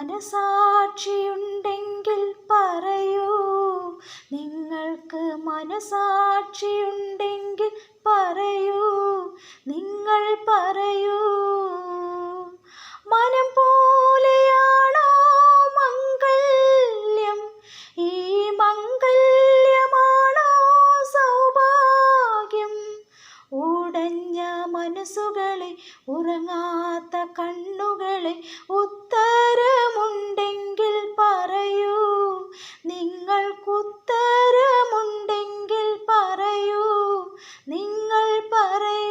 മനസാക്ഷിയുണ്ടെങ്കിൽ പറയൂ. നിങ്ങൾക്ക് മനസാക്ഷിയുണ്ടെങ്കിൽ പറയൂ. നിങ്ങൾ പറയൂ. മനം പോലെയാണോ മംഗല്യം? ഈ മംഗല്യമാണോ സൗഭാഗ്യം? ഉടഞ്ഞ മനസ്സുകളെ ഉറങ്ങാത്ത കണ്ണുകളെ ഉ Bye.